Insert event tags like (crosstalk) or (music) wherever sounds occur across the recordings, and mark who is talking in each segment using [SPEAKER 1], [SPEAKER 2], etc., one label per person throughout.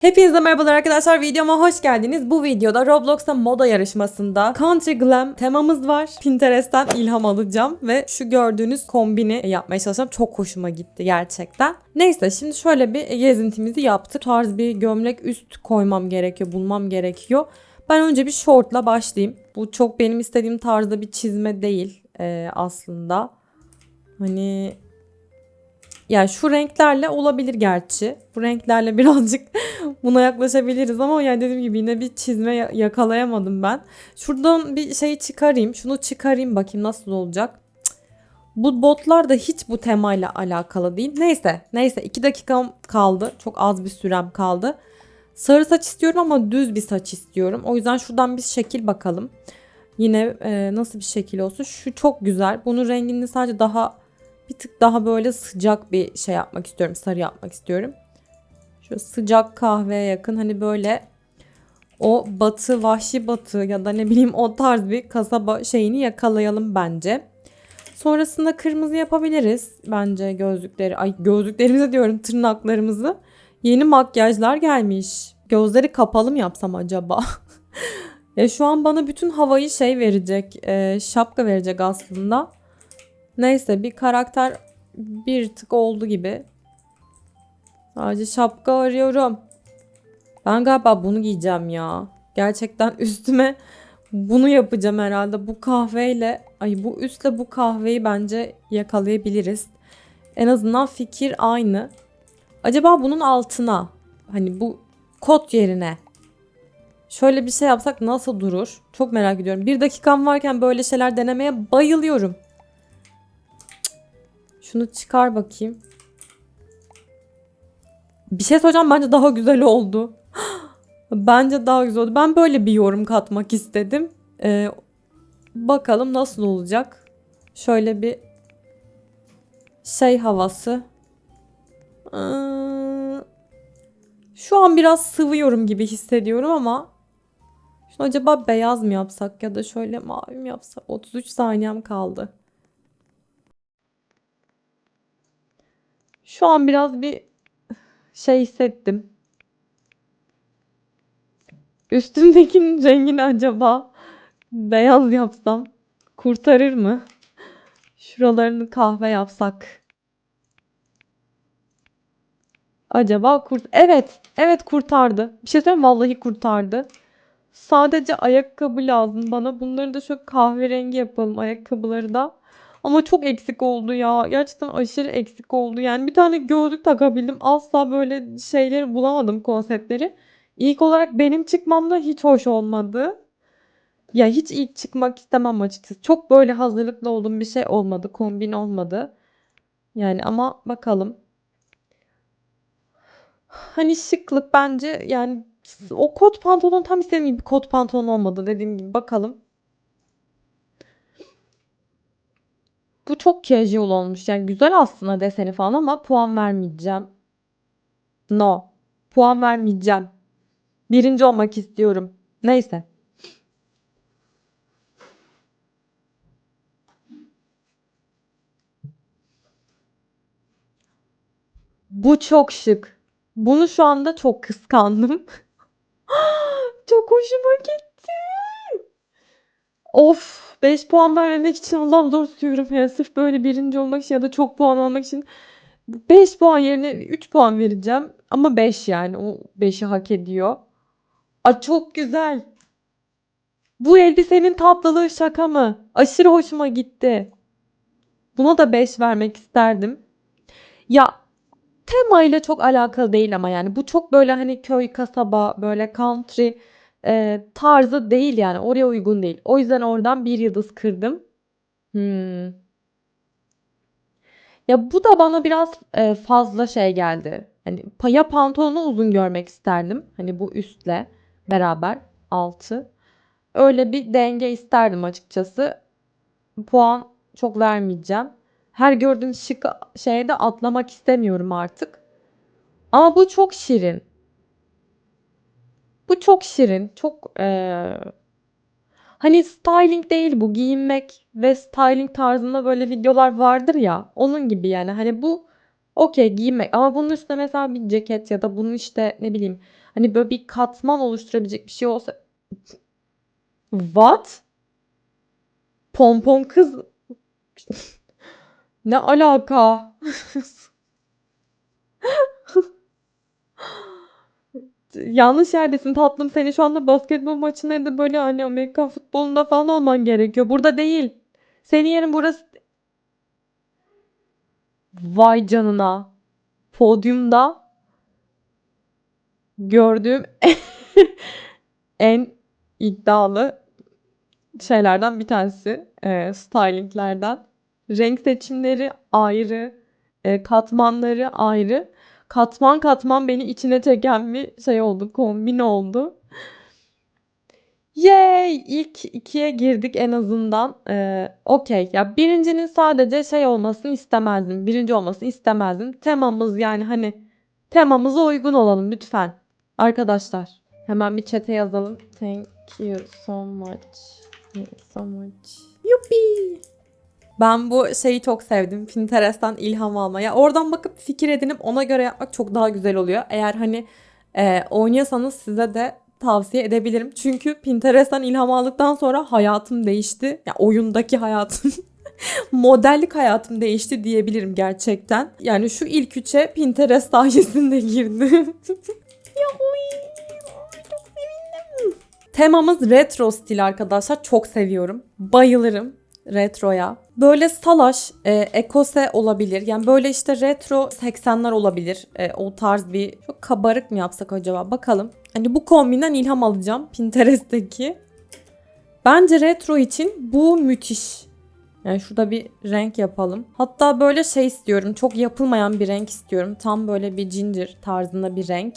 [SPEAKER 1] Hepinize merhabalar arkadaşlar videoma hoş geldiniz. Bu videoda Roblox'ta moda yarışmasında Country Glam temamız var. Pinterest'ten ilham alacağım ve şu gördüğünüz kombini yapmaya çalışacağım. Çok hoşuma gitti gerçekten. Neyse şimdi şöyle bir gezintimizi yaptık. Tarz bir gömlek üst koymam gerekiyor, bulmam gerekiyor. Ben önce bir shortla başlayayım. Bu çok benim istediğim tarzda bir çizme değil e, aslında. Hani yani şu renklerle olabilir gerçi. Bu renklerle (laughs) birazcık buna yaklaşabiliriz ama yani dediğim gibi yine bir çizme ya- yakalayamadım ben. Şuradan bir şey çıkarayım. Şunu çıkarayım bakayım nasıl olacak. Bu botlar da hiç bu temayla alakalı değil. Neyse, neyse 2 dakikam kaldı. Çok az bir sürem kaldı. Sarı saç istiyorum ama düz bir saç istiyorum. O yüzden şuradan bir şekil bakalım. Yine e, nasıl bir şekil olsun. Şu çok güzel. Bunun rengini sadece daha bir tık daha böyle sıcak bir şey yapmak istiyorum. Sarı yapmak istiyorum. Şu sıcak kahveye yakın hani böyle o batı, vahşi batı ya da ne bileyim o tarz bir kasaba şeyini yakalayalım bence. Sonrasında kırmızı yapabiliriz bence gözlükleri. Ay gözlüklerimizi diyorum tırnaklarımızı. Yeni makyajlar gelmiş. Gözleri kapalı mı yapsam acaba? (laughs) ya şu an bana bütün havayı şey verecek. e, şapka verecek aslında. Neyse bir karakter bir tık oldu gibi. Sadece şapka arıyorum. Ben galiba bunu giyeceğim ya. Gerçekten (laughs) üstüme bunu yapacağım herhalde. Bu kahveyle, ay bu üstle bu kahveyi bence yakalayabiliriz. En azından fikir aynı. Acaba bunun altına hani bu kot yerine şöyle bir şey yapsak nasıl durur? Çok merak ediyorum. Bir dakikam varken böyle şeyler denemeye bayılıyorum. Şunu çıkar bakayım. Bir şey söyleyeceğim bence daha güzel oldu. (gasps) bence daha güzel oldu. Ben böyle bir yorum katmak istedim. Ee, bakalım nasıl olacak. Şöyle bir şey havası. Ee, şu an biraz sıvıyorum gibi hissediyorum ama şunu acaba beyaz mı yapsak ya da şöyle mavi mi yapsak? 33 saniyem kaldı. Şu an biraz bir şey hissettim. Üstümdekinin (laughs) rengini acaba beyaz yapsam kurtarır mı? Şuralarını kahve yapsak. Acaba kurt... Evet, evet kurtardı. Bir şey söyleyeyim? Vallahi kurtardı. Sadece ayakkabı lazım bana. Bunları da şöyle kahverengi yapalım ayakkabıları da. Ama çok eksik oldu ya. Gerçekten aşırı eksik oldu. Yani bir tane gözlük takabildim. Asla böyle şeyleri bulamadım konseptleri. İlk olarak benim çıkmam da hiç hoş olmadı. Ya hiç ilk çıkmak istemem açıkçası. Çok böyle hazırlıklı olduğum bir şey olmadı. Kombin olmadı. Yani ama bakalım. Hani şıklık bence yani o kot pantolon tam istediğim gibi kot pantolon olmadı. Dediğim gibi bakalım. Bu çok casual olmuş. Yani güzel aslında deseni falan ama puan vermeyeceğim. No. Puan vermeyeceğim. Birinci olmak istiyorum. Neyse. Bu çok şık. Bunu şu anda çok kıskandım. (laughs) Çok hoşuma gitti. Of 5 puan vermemek için Allah'ım zor tutuyorum ya. Sırf böyle birinci olmak için ya da çok puan almak için 5 puan yerine 3 puan vereceğim. Ama 5 yani. O 5'i hak ediyor. Aa, çok güzel. Bu elbisenin tatlılığı şaka mı? Aşırı hoşuma gitti. Buna da 5 vermek isterdim. Ya temayla çok alakalı değil ama yani. Bu çok böyle hani köy, kasaba, böyle country e, tarzı değil yani. Oraya uygun değil. O yüzden oradan bir yıldız kırdım. Hmm. Ya bu da bana biraz e, fazla şey geldi. Hani pa- ya pantolonu uzun görmek isterdim. Hani bu üstle beraber altı. Öyle bir denge isterdim açıkçası. Puan çok vermeyeceğim. Her gördüğün şık şeyde atlamak istemiyorum artık. Ama bu çok şirin. Bu çok şirin. Çok eee, hani styling değil bu. Giyinmek ve styling tarzında böyle videolar vardır ya. Onun gibi yani. Hani bu okey giymek ama bunun üstüne mesela bir ceket ya da bunun işte ne bileyim Hani böyle bir katman oluşturabilecek bir şey olsa. What? Pompon kız. (laughs) ne alaka? (laughs) Yanlış yerdesin tatlım. Seni şu anda basketbol maçında ya da böyle hani Amerikan futbolunda falan olman gerekiyor. Burada değil. Senin yerin burası. Vay canına. Podyumda gördüğüm (laughs) en iddialı şeylerden bir tanesi. E, stylinglerden. Renk seçimleri ayrı. e, katmanları ayrı. Katman katman beni içine çeken bir şey oldu. Kombin oldu. Yay! İlk ikiye girdik en azından. Ee, Okey. Ya birincinin sadece şey olmasını istemezdim. Birinci olmasını istemezdim. Temamız yani hani temamıza uygun olalım lütfen. Arkadaşlar. Hemen bir chat'e yazalım. Thank you so much. So much. Yuppie. Ben bu şeyi çok sevdim. Pinterest'ten ilham almaya. Oradan bakıp fikir edinip ona göre yapmak çok daha güzel oluyor. Eğer hani e, oynuyorsanız size de tavsiye edebilirim. Çünkü Pinterest'ten ilham aldıktan sonra hayatım değişti. Ya yani oyundaki hayatım (laughs) modellik hayatım değişti diyebilirim gerçekten. Yani şu ilk üçe Pinterest sayesinde girdim. (laughs) ya oy, çok sevindim. Temamız retro stil arkadaşlar. Çok seviyorum. Bayılırım retroya. Böyle salaş, e, ekose olabilir. Yani böyle işte retro 80'ler olabilir. E, o tarz bir çok kabarık mı yapsak acaba? Bakalım. Hani bu kombinden ilham alacağım Pinterest'teki. Bence retro için bu müthiş. Yani şurada bir renk yapalım. Hatta böyle şey istiyorum. Çok yapılmayan bir renk istiyorum. Tam böyle bir ginger tarzında bir renk.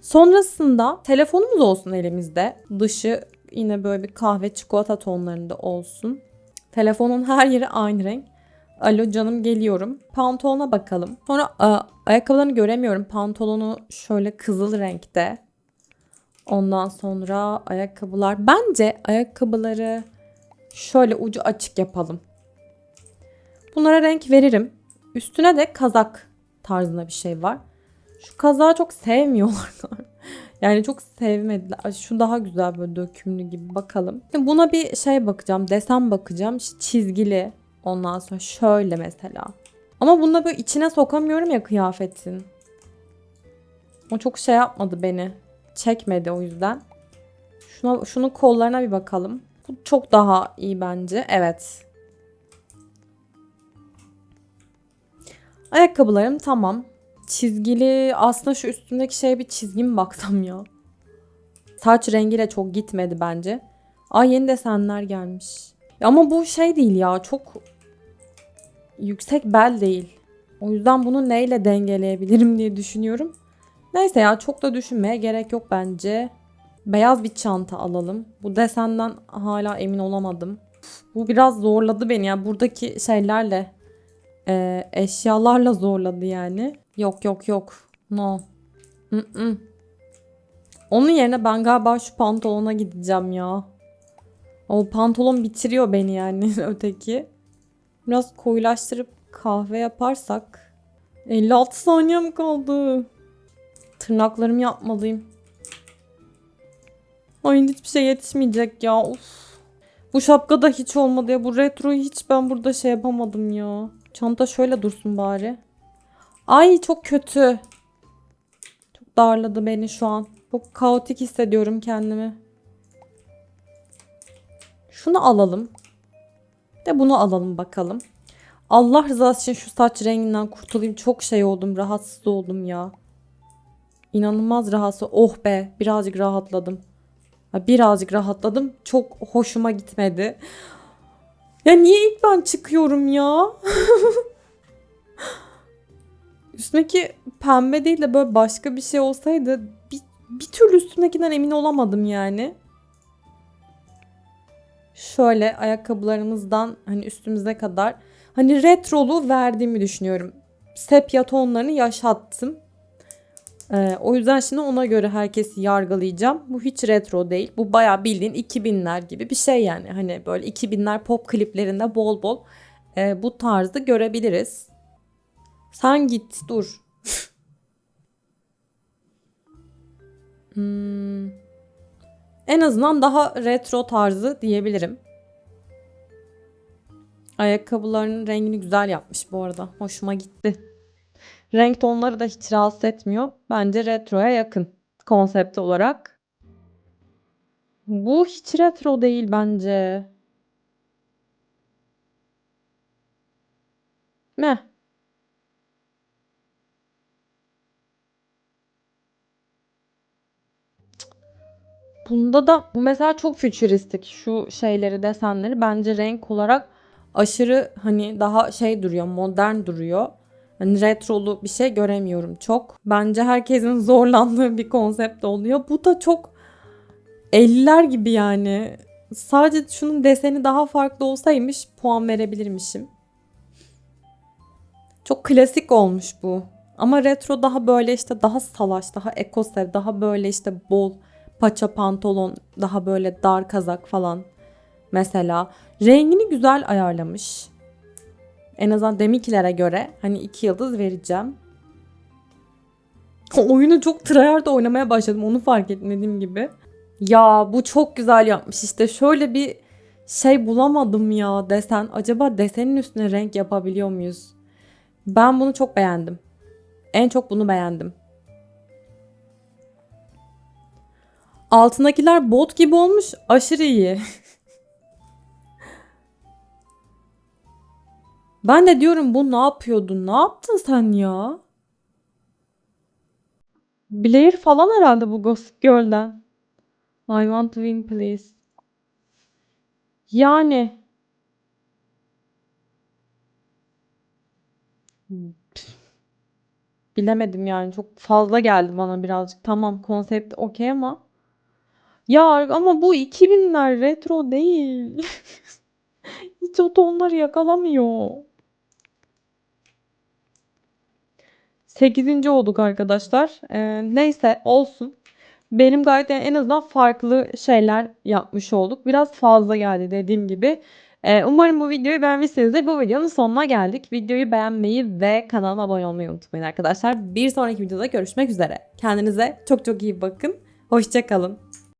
[SPEAKER 1] Sonrasında telefonumuz olsun elimizde. Dışı yine böyle bir kahve çikolata tonlarında olsun. Telefonun her yeri aynı renk. Alo canım geliyorum. Pantolona bakalım. Sonra a, ayakkabılarını göremiyorum. Pantolonu şöyle kızıl renkte. Ondan sonra ayakkabılar. Bence ayakkabıları şöyle ucu açık yapalım. Bunlara renk veririm. Üstüne de kazak tarzında bir şey var. Şu kazağı çok sevmiyorlar. (laughs) yani çok sevmediler. Şu daha güzel böyle dökümlü gibi bakalım. Buna bir şey bakacağım. Desen bakacağım. İşte çizgili. Ondan sonra şöyle mesela. Ama bunda böyle içine sokamıyorum ya kıyafetin. O çok şey yapmadı beni. Çekmedi o yüzden. Şuna, şunun kollarına bir bakalım. Bu çok daha iyi bence. Evet. Ayakkabılarım tamam. Çizgili aslında şu üstündeki şeye bir çizgi mi baksam ya. Saç rengiyle çok gitmedi bence. Ay yeni desenler gelmiş. Ama bu şey değil ya çok yüksek bel değil. O yüzden bunu neyle dengeleyebilirim diye düşünüyorum. Neyse ya çok da düşünmeye gerek yok bence. Beyaz bir çanta alalım. Bu desenden hala emin olamadım. Bu biraz zorladı beni ya. Buradaki şeylerle e, eşyalarla zorladı yani. Yok yok yok. No. Mm-mm. Onun yerine ben galiba şu pantolona gideceğim ya. O pantolon bitiriyor beni yani (laughs) öteki. Biraz koyulaştırıp kahve yaparsak. 56 saniyem kaldı. Tırnaklarımı yapmalıyım. Ay hiçbir şey yetişmeyecek ya. Of. Bu şapka da hiç olmadı ya. Bu retroyu hiç ben burada şey yapamadım ya. Çanta şöyle dursun bari. Ay çok kötü. Çok darladı beni şu an. Çok kaotik hissediyorum kendimi. Şunu alalım. De bunu alalım bakalım. Allah rızası için şu saç renginden kurtulayım. Çok şey oldum. Rahatsız oldum ya. İnanılmaz rahatsız. Oh be. Birazcık rahatladım. Birazcık rahatladım. Çok hoşuma gitmedi. Ya niye ilk ben çıkıyorum ya? (laughs) Üstündeki pembe değil de böyle başka bir şey olsaydı bir, bir türlü üstündekinden emin olamadım yani. Şöyle ayakkabılarımızdan hani üstümüze kadar hani retrolu verdiğimi düşünüyorum. Sepya tonlarını yaşattım. Ee, o yüzden şimdi ona göre herkesi yargılayacağım. Bu hiç retro değil. Bu baya bildiğin 2000'ler gibi bir şey yani. Hani böyle 2000'ler pop kliplerinde bol bol e, bu tarzda görebiliriz. Sen git dur. Hmm. En azından daha retro tarzı diyebilirim. Ayakkabılarının rengini güzel yapmış bu arada. Hoşuma gitti. Renk tonları da hiç rahatsız etmiyor. Bence retroya yakın konsept olarak. Bu hiç retro değil bence. Meh. Bunda da bu mesela çok fütüristik şu şeyleri desenleri bence renk olarak aşırı hani daha şey duruyor modern duruyor. Hani retrolu bir şey göremiyorum çok. Bence herkesin (laughs) zorlandığı bir konsept oluyor. Bu da çok 50'ler gibi yani. Sadece şunun deseni daha farklı olsaymış puan verebilirmişim. Çok klasik olmuş bu. Ama retro daha böyle işte daha salaş, daha ekosev, daha böyle işte bol paça pantolon, daha böyle dar kazak falan. Mesela rengini güzel ayarlamış. En azından deminkilere göre hani iki yıldız vereceğim. Oyunu çok tryhard oynamaya başladım onu fark etmediğim gibi. Ya bu çok güzel yapmış işte şöyle bir şey bulamadım ya desen. Acaba desenin üstüne renk yapabiliyor muyuz? Ben bunu çok beğendim. En çok bunu beğendim. Altındakiler bot gibi olmuş. Aşırı iyi. (laughs) ben de diyorum bu ne yapıyordu? Ne yaptın sen ya? Blair falan herhalde bu Gossip Girl'den. I want to win please. Yani. Bilemedim yani çok fazla geldi bana birazcık. Tamam konsept okey ama. Ya ama bu 2000'ler retro değil. (laughs) Hiç o tonları yakalamıyor. 8. olduk arkadaşlar. Ee, neyse olsun. Benim gayet yani en azından farklı şeyler yapmış olduk. Biraz fazla geldi dediğim gibi. Ee, umarım bu videoyu beğenmişsinizdir. Bu videonun sonuna geldik. Videoyu beğenmeyi ve kanalıma abone olmayı unutmayın arkadaşlar. Bir sonraki videoda görüşmek üzere. Kendinize çok çok iyi bakın. Hoşçakalın.